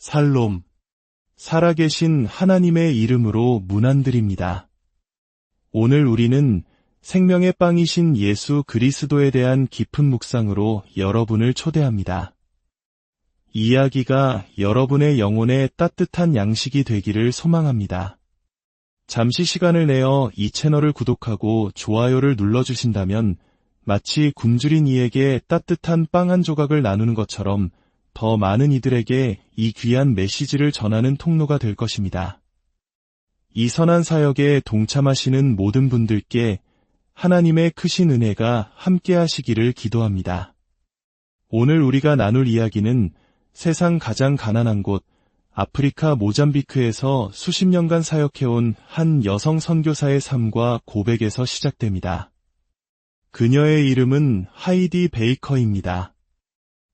살롬. 살아계신 하나님의 이름으로 문안드립니다. 오늘 우리는 생명의 빵이신 예수 그리스도에 대한 깊은 묵상으로 여러분을 초대합니다. 이야기가 여러분의 영혼에 따뜻한 양식이 되기를 소망합니다. 잠시 시간을 내어 이 채널을 구독하고 좋아요를 눌러주신다면 마치 굶주린 이에게 따뜻한 빵 한 조각을 나누는 것처럼 더 많은 이들에게 이 귀한 메시지를 전하는 통로가 될 것입니다. 이 선한 사역에 동참하시는 모든 분들께 하나님의 크신 은혜가 함께 하시기를 기도합니다. 오늘 우리가 나눌 이야기는 세상 가장 가난한 곳 아프리카 모잠비크에서 수십 년간 사역해온 한 여성 선교사의 삶과 고백에서 시작됩니다. 그녀의 이름은 하이디 베이커입니다.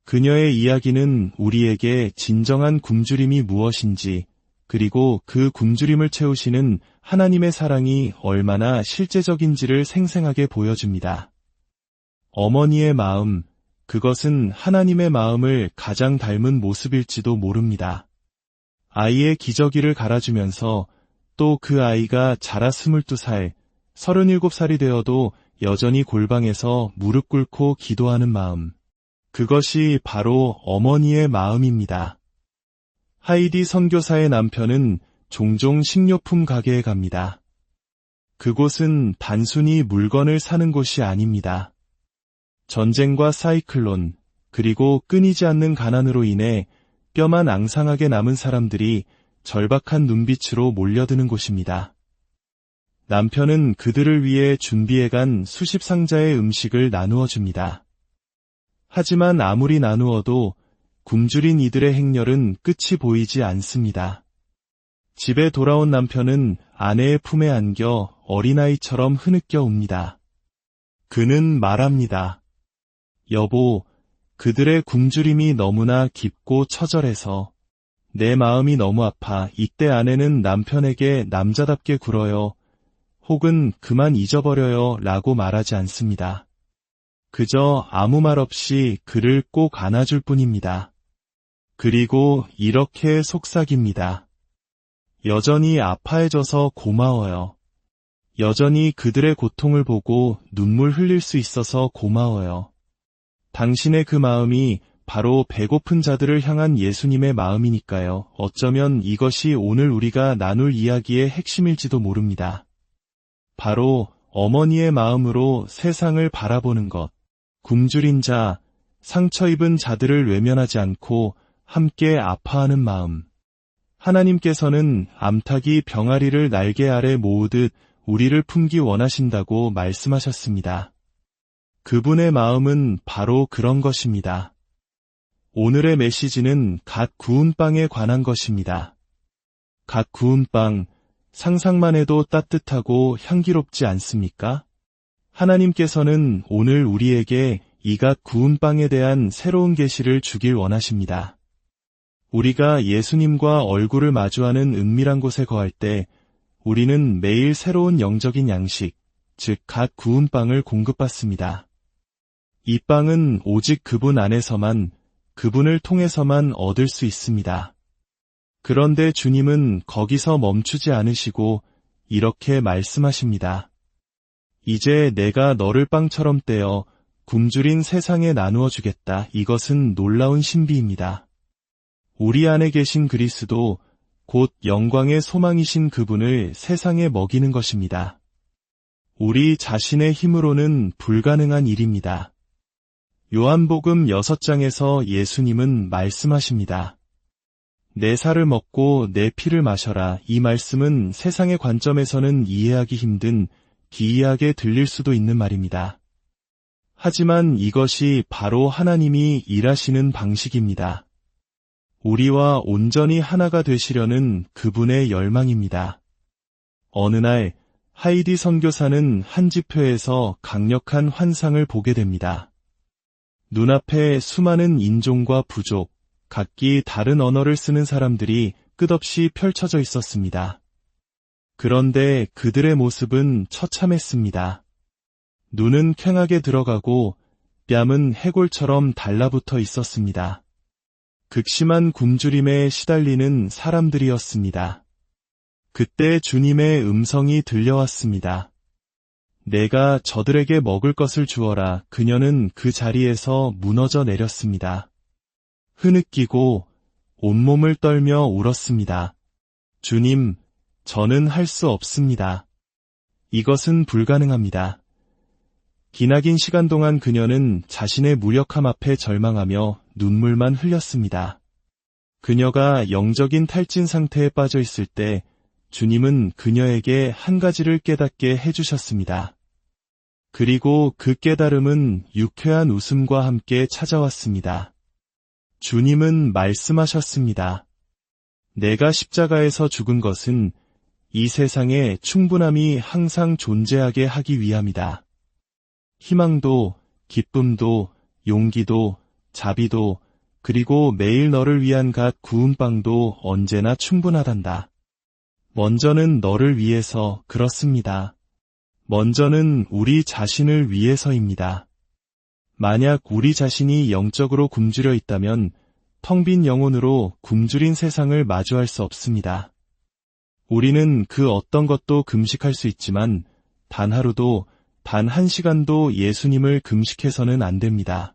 그녀의 이야기는 우리에게 진정한 굶주림이 무엇인지, 그리고 그 굶주림을 채우시는 하나님의 사랑이 얼마나 실제적인지를 생생하게 보여줍니다. 어머니의 마음, 그것은 하나님의 마음을 가장 닮은 모습일지도 모릅니다. 아이의 기저귀를 갈아주면서 또 그 아이가 자라 22살, 37살이 되어도 여전히 골방에서 무릎 꿇고 기도하는 마음. 그것이 바로 어머니의 마음입니다. 하이디 선교사의 남편은 종종 식료품 가게에 갑니다. 그곳은 단순히 물건을 사는 곳이 아닙니다. 전쟁과 사이클론, 그리고 끊이지 않는 가난으로 인해 뼈만 앙상하게 남은 사람들이 절박한 눈빛으로 몰려드는 곳입니다. 남편은 그들을 위해 준비해간 수십 상자의 음식을 나누어 줍니다. 하지만 아무리 나누어도 굶주린 이들의 행렬은 끝이 보이지 않습니다. 집에 돌아온 남편은 아내의 품에 안겨 어린아이처럼 흐느껴 웁니다. 그는 말합니다. 여보, 그들의 굶주림이 너무나 깊고 처절해서 내 마음이 너무 아파 이때 아내는 남편에게 남자답게 굴어요. 혹은 그만 잊어버려요 라고 말하지 않습니다. 그저 아무 말 없이 그를 꼭 안아줄 뿐입니다. 그리고 이렇게 속삭입니다. 여전히 아파해져서 고마워요. 여전히 그들의 고통을 보고 눈물 흘릴 수 있어서 고마워요. 당신의 그 마음이 바로 배고픈 자들을 향한 예수님의 마음이니까요. 어쩌면 이것이 오늘 우리가 나눌 이야기의 핵심일지도 모릅니다. 바로 어머니의 마음으로 세상을 바라보는 것. 굶주린 자, 상처 입은 자들을 외면하지 않고 함께 아파하는 마음. 하나님께서는 암탉이 병아리를 날개 아래 모으듯 우리를 품기 원하신다고 말씀하셨습니다. 그분의 마음은 바로 그런 것입니다. 오늘의 메시지는 갓 구운 빵에 관한 것입니다. 갓 구운 빵, 상상만 해도 따뜻하고 향기롭지 않습니까? 하나님께서는 오늘 우리에게 이갓 구운 빵에 대한 새로운 계시를 주길 원하십니다. 우리가 예수님과 얼굴을 마주하는 은밀한 곳에 거할 때 우리는 매일 새로운 영적인 양식, 즉갓 구운 빵을 공급받습니다. 이 빵은 오직 그분 안에서만, 그분을 통해서만 얻을 수 있습니다. 그런데 주님은 거기서 멈추지 않으시고 이렇게 말씀하십니다. 이제 내가 너를 빵처럼 떼어 굶주린 세상에 나누어 주겠다. 이것은 놀라운 신비입니다. 우리 안에 계신 그리스도 곧 영광의 소망이신 그분을 세상에 먹이는 것입니다. 우리 자신의 힘으로는 불가능한 일입니다. 요한복음 6장에서 예수님은 말씀하십니다. 내 살을 먹고 내 피를 마셔라. 이 말씀은 세상의 관점에서는 이해하기 힘든 기이하게 들릴 수도 있는 말입니다. 하지만 이것이 바로 하나님이 일하시는 방식입니다. 우리와 온전히 하나가 되시려는 그분의 열망입니다. 어느 날 하이디 선교사는 한 집회에서 강력한 환상을 보게 됩니다. 눈앞에 수많은 인종과 부족, 각기 다른 언어를 쓰는 사람들이 끝없이 펼쳐져 있었습니다. 그런데 그들의 모습은 처참했습니다. 눈은 쾌하게 들어가고 뺨은 해골처럼 달라붙어 있었습니다. 극심한 굶주림에 시달리는 사람들이었습니다. 그때 주님의 음성이 들려왔습니다. 내가 저들에게 먹을 것을 주어라. 그녀는 그 자리에서 무너져 내렸습니다. 흐느끼고 온몸을 떨며 울었습니다. 주님, 저는 할 수 없습니다. 이것은 불가능합니다. 기나긴 시간 동안 그녀는 자신의 무력함 앞에 절망하며 눈물만 흘렸습니다. 그녀가 영적인 탈진 상태에 빠져 있을 때 주님은 그녀에게 한 가지를 깨닫게 해주셨습니다. 그리고 그 깨달음은 유쾌한 웃음과 함께 찾아왔습니다. 주님은 말씀하셨습니다. 내가 십자가에서 죽은 것은 이 세상에 충분함이 항상 존재하게 하기 위함이다. 희망도, 기쁨도, 용기도, 자비도, 그리고 매일 너를 위한 갓 구운 빵도 언제나 충분하단다. 먼저는 너를 위해서 그렇습니다. 먼저는 우리 자신을 위해서입니다. 만약 우리 자신이 영적으로 굶주려 있다면 텅 빈 영혼으로 굶주린 세상을 마주할 수 없습니다. 우리는 그 어떤 것도 금식할 수 있지만 단 하루도 단 한 시간도 예수님을 금식해서는 안 됩니다.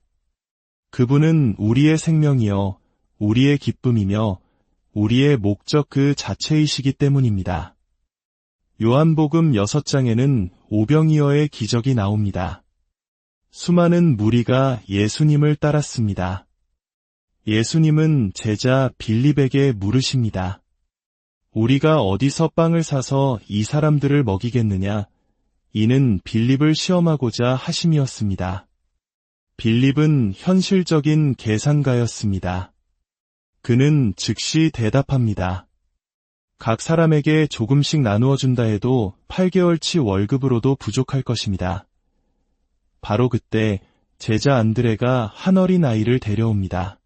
그분은 우리의 생명이요, 우리의 기쁨이며 우리의 목적 그 자체이시기 때문입니다. 요한복음 6장에는 오병이어의 기적이 나옵니다. 수많은 무리가 예수님을 따랐습니다. 예수님은 제자 빌립에게 물으십니다. 우리가 어디서 빵을 사서 이 사람들을 먹이겠느냐? 이는 빌립을 시험하고자 하심이었습니다. 빌립은 현실적인 계산가였습니다. 그는 즉시 대답합니다. 각 사람에게 조금씩 나누어 준다 해도 8개월치 월급으로도 부족할 것입니다. 바로 그때 제자 안드레가 한 어린 아이를 데려옵니다.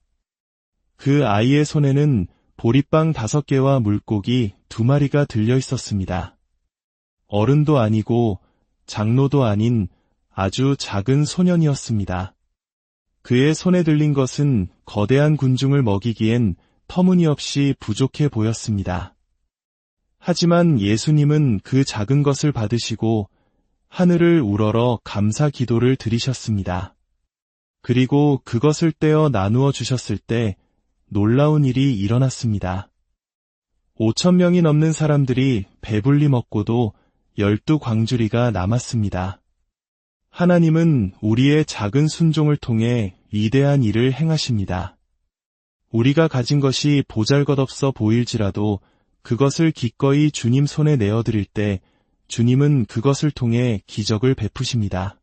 그 아이의 손에는 보리빵 다섯 개와 물고기 두 마리가 들려 있었습니다. 어른도 아니고 장로도 아닌 아주 작은 소년이었습니다. 그의 손에 들린 것은 거대한 군중을 먹이기엔 터무니없이 부족해 보였습니다. 하지만 예수님은 그 작은 것을 받으시고 하늘을 우러러 감사 기도를 드리셨습니다. 그리고 그것을 떼어 나누어 주셨을 때 놀라운 일이 일어났습니다. 5천 명이 넘는 사람들이 배불리 먹고도 열두 광주리가 남았습니다. 하나님은 우리의 작은 순종을 통해 위대한 일을 행하십니다. 우리가 가진 것이 보잘것없어 보일지라도 그것을 기꺼이 주님 손에 내어드릴 때 주님은 그것을 통해 기적을 베푸십니다.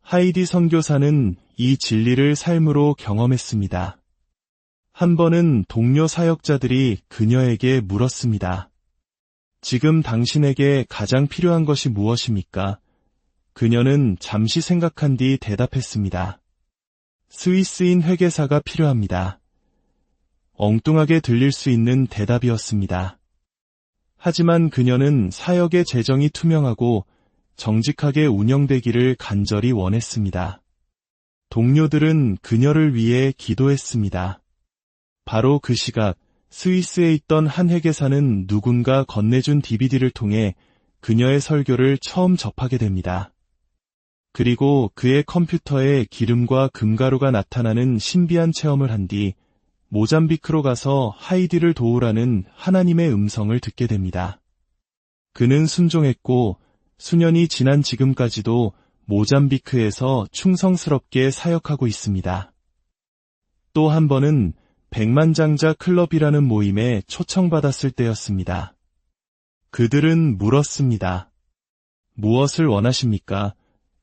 하이디 선교사는 이 진리를 삶으로 경험했습니다. 한 번은 동료 사역자들이 그녀에게 물었습니다. 지금 당신에게 가장 필요한 것이 무엇입니까? 그녀는 잠시 생각한 뒤 대답했습니다. 스위스인 회계사가 필요합니다. 엉뚱하게 들릴 수 있는 대답이었습니다. 하지만 그녀는 사역의 재정이 투명하고 정직하게 운영되기를 간절히 원했습니다. 동료들은 그녀를 위해 기도했습니다. 바로 그 시각 스위스에 있던 한 회계사는 누군가 건네준 DVD를 통해 그녀의 설교를 처음 접하게 됩니다. 그리고 그의 컴퓨터에 기름과 금가루가 나타나는 신비한 체험을 한 뒤 모잠비크로 가서 하이디를 도우라는 하나님의 음성을 듣게 됩니다. 그는 순종했고 수년이 지난 지금까지도 모잠비크에서 충성스럽게 사역하고 있습니다. 또 한 번은 백만장자 클럽이라는 모임에 초청받았을 때였습니다. 그들은 물었습니다. 무엇을 원하십니까?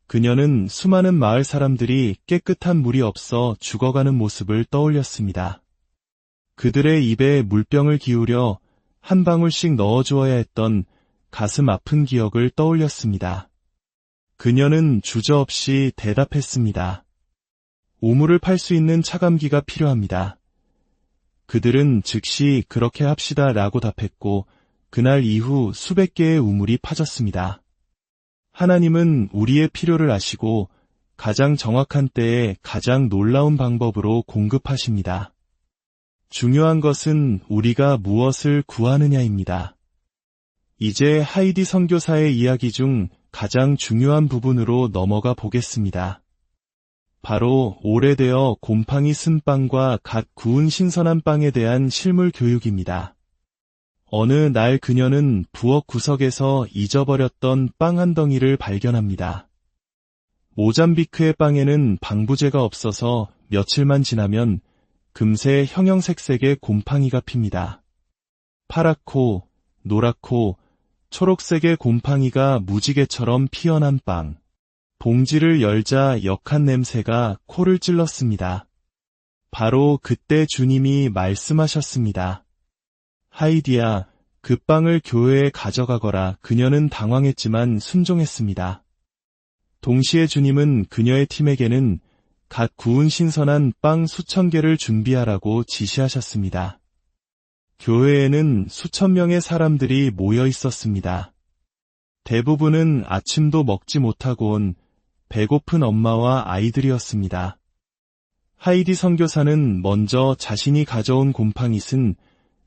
그녀는 수많은 마을 사람들이 깨끗한 물이 없어 죽어가는 모습을 떠올렸습니다. 그들의 입에 물병을 기울여 한 방울씩 넣어주어야 했던 가슴 아픈 기억을 떠올렸습니다. 그녀는 주저없이 대답했습니다. 우물을 팔 수 있는 차감기가 필요합니다. 그들은 즉시 그렇게 합시다 라고 답했고 그날 이후 수백 개의 우물이 파졌습니다. 하나님은 우리의 필요를 아시고 가장 정확한 때에 가장 놀라운 방법으로 공급하십니다. 중요한 것은 우리가 무엇을 구하느냐입니다. 이제 하이디 선교사의 이야기 중 가장 중요한 부분으로 넘어가 보겠습니다. 바로 오래되어 곰팡이 쓴 빵과 갓 구운 신선한 빵에 대한 실물 교육입니다. 어느 날 그녀는 부엌 구석에서 잊어버렸던 빵 한 덩이를 발견합니다. 모잠비크의 빵에는 방부제가 없어서 며칠만 지나면 금세 형형색색의 곰팡이가 핍니다. 파랗고 노랗고 초록색의 곰팡이가 무지개처럼 피어난 빵. 봉지를 열자 역한 냄새가 코를 찔렀습니다. 바로 그때 주님이 말씀하셨습니다. 하이디야, 그 빵을 교회에 가져가거라. 그녀는 당황했지만 순종했습니다. 동시에 주님은 그녀의 팀에게는 갓 구운 신선한 빵 수천 개를 준비하라고 지시하셨습니다. 교회에는 수천 명의 사람들이 모여 있었습니다. 대부분은 아침도 먹지 못하고 온 배고픈 엄마와 아이들이었습니다. 하이디 선교사는 먼저 자신이 가져온 곰팡이 쓴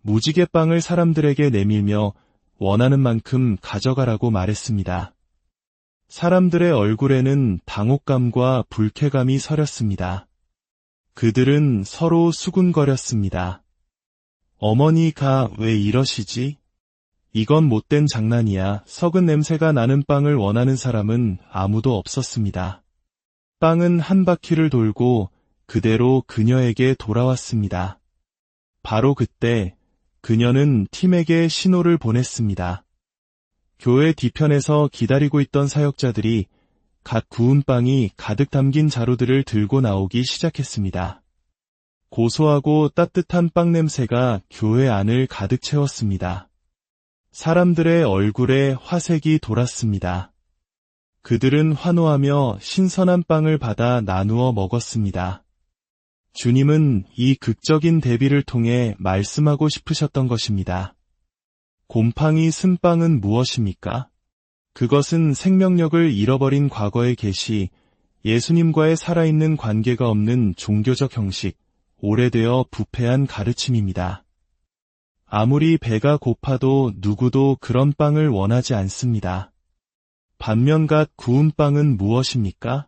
무지개 빵을 사람들에게 내밀며 원하는 만큼 가져가라고 말했습니다. 사람들의 얼굴에는 당혹감과 불쾌감이 서렸습니다. 그들은 서로 수군거렸습니다. 어머니가 왜 이러시지? 이건 못된 장난이야. 썩은 냄새가 나는 빵을 원하는 사람은 아무도 없었습니다. 빵은 한 바퀴를 돌고 그대로 그녀에게 돌아왔습니다. 바로 그때 그녀는 팀에게 신호를 보냈습니다. 교회 뒤편에서 기다리고 있던 사역자들이 갓 구운 빵이 가득 담긴 자루들을 들고 나오기 시작했습니다. 고소하고 따뜻한 빵 냄새가 교회 안을 가득 채웠습니다. 사람들의 얼굴에 화색이 돌았습니다. 그들은 환호하며 신선한 빵을 받아 나누어 먹었습니다. 주님은 이 극적인 대비를 통해 말씀하고 싶으셨던 것입니다. 곰팡이 쓴 빵은 무엇입니까? 그것은 생명력을 잃어버린 과거의 계시, 예수님과의 살아있는 관계가 없는 종교적 형식, 오래되어 부패한 가르침입니다. 아무리 배가 고파도 누구도 그런 빵을 원하지 않습니다. 반면 갓 구운 빵은 무엇입니까?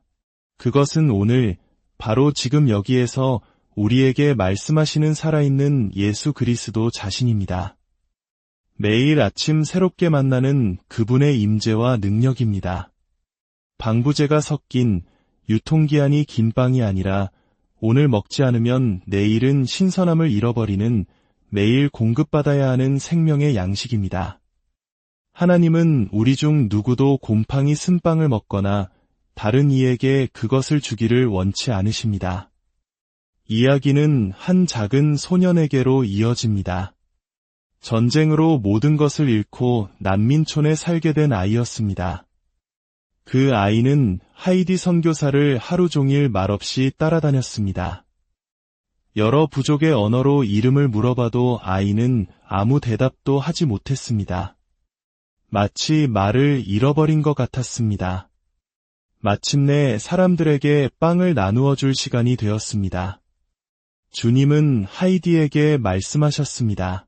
그것은 오늘 바로 지금 여기에서 우리에게 말씀하시는 살아있는 예수 그리스도 자신입니다. 매일 아침 새롭게 만나는 그분의 임재와 능력입니다. 방부제가 섞인 유통기한이 긴 빵이 아니라 오늘 먹지 않으면 내일은 신선함을 잃어버리는 매일 공급받아야 하는 생명의 양식입니다. 하나님은 우리 중 누구도 곰팡이 쓴빵을 먹거나 다른 이에게 그것을 주기를 원치 않으십니다. 이야기는 한 작은 소년에게로 이어집니다. 전쟁으로 모든 것을 잃고 난민촌에 살게 된 아이였습니다. 그 아이는 하이디 선교사를 하루 종일 말없이 따라다녔습니다. 여러 부족의 언어로 이름을 물어봐도 아이는 아무 대답도 하지 못했습니다. 마치 말을 잃어버린 것 같았습니다. 마침내 사람들에게 빵을 나누어 줄 시간이 되었습니다. 주님은 하이디에게 말씀하셨습니다.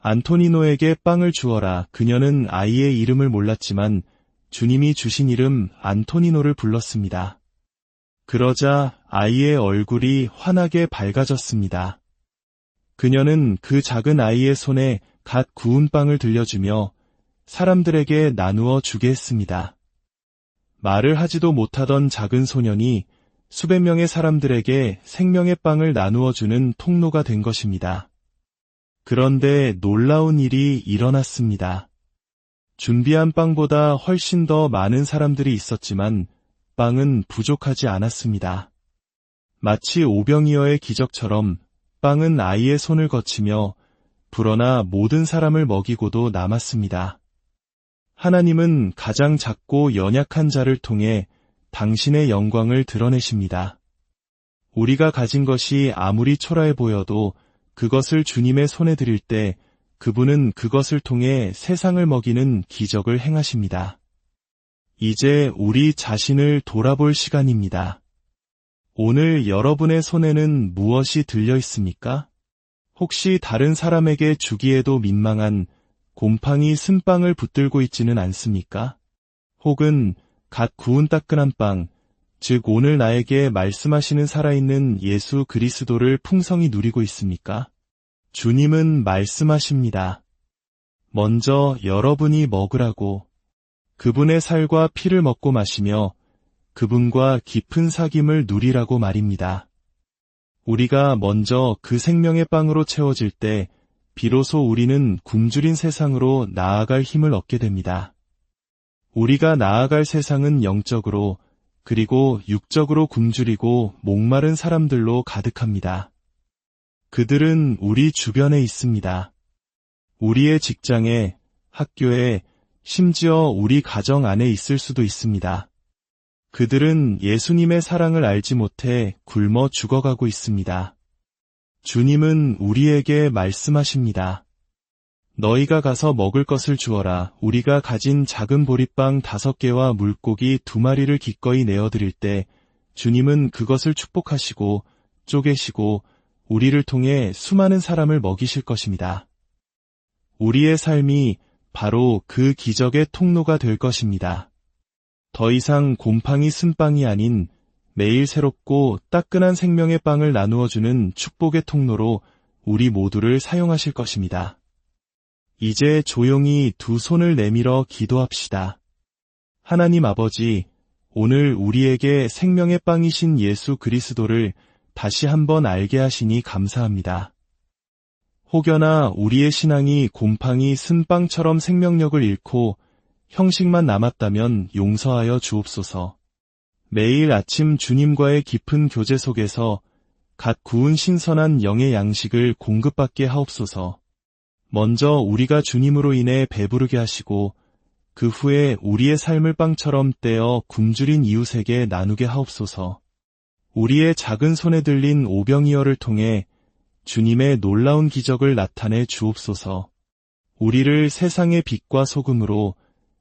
안토니노에게 빵을 주어라. 그녀는 아이의 이름을 몰랐지만 주님이 주신 이름 안토니노를 불렀습니다. 그러자 아이의 얼굴이 환하게 밝아졌습니다. 그녀는 그 작은 아이의 손에 갓 구운 빵을 들려주며 사람들에게 나누어 주게 했습니다. 말을 하지도 못하던 작은 소년이 수백 명의 사람들에게 생명의 빵을 나누어 주는 통로가 된 것입니다. 그런데 놀라운 일이 일어났습니다. 준비한 빵보다 훨씬 더 많은 사람들이 있었지만 빵은 부족하지 않았습니다. 마치 오병이어의 기적처럼 빵은 아이의 손을 거치며 불어나 모든 사람을 먹이고도 남았습니다. 하나님은 가장 작고 연약한 자를 통해 당신의 영광을 드러내십니다. 우리가 가진 것이 아무리 초라해 보여도 그것을 주님의 손에 드릴 때 그분은 그것을 통해 세상을 먹이는 기적을 행하십니다. 이제 우리 자신을 돌아볼 시간입니다. 오늘 여러분의 손에는 무엇이 들려 있습니까? 혹시 다른 사람에게 주기에도 민망한 곰팡이 쓴빵을 붙들고 있지는 않습니까? 혹은 갓 구운 따끈한 빵, 즉 오늘 나에게 말씀하시는 살아있는 예수 그리스도를 풍성히 누리고 있습니까? 주님은 말씀하십니다. 먼저 여러분이 먹으라고 그분의 살과 피를 먹고 마시며 그분과 깊은 사귐을 누리라고 말입니다. 우리가 먼저 그 생명의 빵으로 채워질 때 비로소 우리는 굶주린 세상으로 나아갈 힘을 얻게 됩니다. 우리가 나아갈 세상은 영적으로 그리고 육적으로 굶주리고 목마른 사람들로 가득합니다. 그들은 우리 주변에 있습니다. 우리의 직장에, 학교에, 심지어 우리 가정 안에 있을 수도 있습니다. 그들은 예수님의 사랑을 알지 못해 굶어 죽어가고 있습니다. 주님은 우리에게 말씀하십니다. 너희가 가서 먹을 것을 주어라. 우리가 가진 작은 보리빵 다섯 개와 물고기 두 마리를 기꺼이 내어드릴 때 주님은 그것을 축복하시고 쪼개시고 우리를 통해 수많은 사람을 먹이실 것입니다. 우리의 삶이 바로 그 기적의 통로가 될 것입니다. 더 이상 곰팡이 쓴빵이 아닌 매일 새롭고 따끈한 생명의 빵을 나누어주는 축복의 통로로 우리 모두를 사용하실 것입니다. 이제 조용히 두 손을 내밀어 기도합시다. 하나님 아버지, 오늘 우리에게 생명의 빵이신 예수 그리스도를 다시 한번 알게 하시니 감사합니다. 혹여나 우리의 신앙이 곰팡이 쓴빵처럼 생명력을 잃고 형식만 남았다면 용서하여 주옵소서. 매일 아침 주님과의 깊은 교제 속에서 갓 구운 신선한 영의 양식을 공급받게 하옵소서. 먼저 우리가 주님으로 인해 배부르게 하시고 그 후에 우리의 삶을 빵처럼 떼어 굶주린 이웃에게 나누게 하옵소서. 우리의 작은 손에 들린 오병이어를 통해 주님의 놀라운 기적을 나타내 주옵소서. 우리를 세상의 빛과 소금으로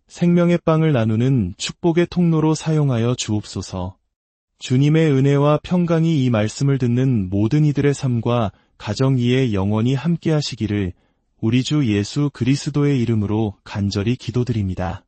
생명의 빵을 나누는 축복의 통로로 사용하여 주옵소서. 주님의 은혜와 평강이 이 말씀을 듣는 모든 이들의 삶과 가정 위에 영원히 함께 하시기를 우리 주 예수 그리스도의 이름으로 간절히 기도드립니다.